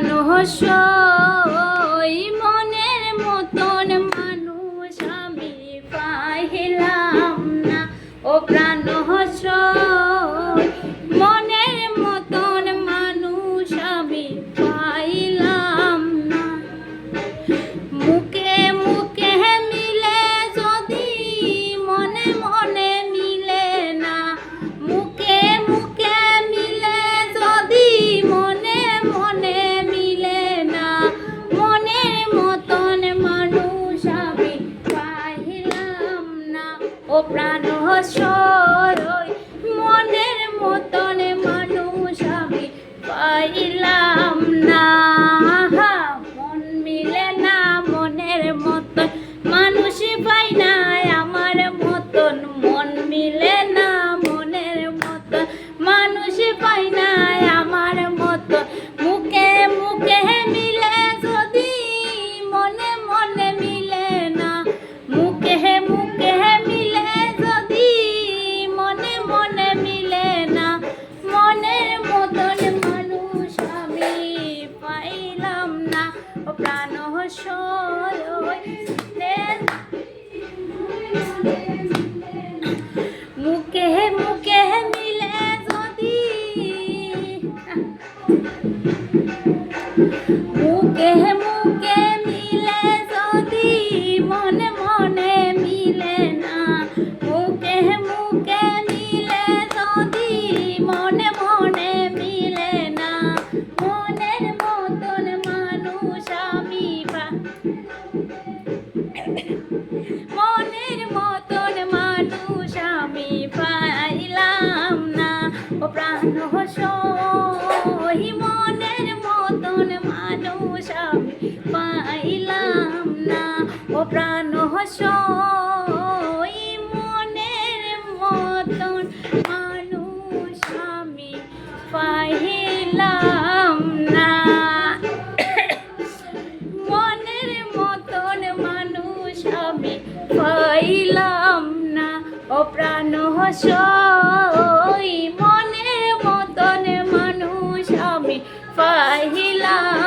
মানুষ মনের মতন মানুষ, আমি পাইলাম না। ও প্রাণ মনের মতন মানুষ, আমি পাইলাম না। মুখে মুখে মিলে, যদি মনে মনে মিলে না। মুখে মুখে মিলে, যদি মনে মনে মুখে মুখে মিলে যদি মুখে মুখে মিলে যদি মনে মনে মিলে না। মুখে মুখে মিলে যদি মনে মনে মিলে পাইলাম না। ও প্রাণ সই মনের মতন মানুষ আমি পাইলাম না। ও প্রাণ সই মনের মতন মানুষ আমি পাইলাম না। মনের মতন মানুষ আমি পাইলাম না হসই মনের মতন মানুষ আমি পাইলাম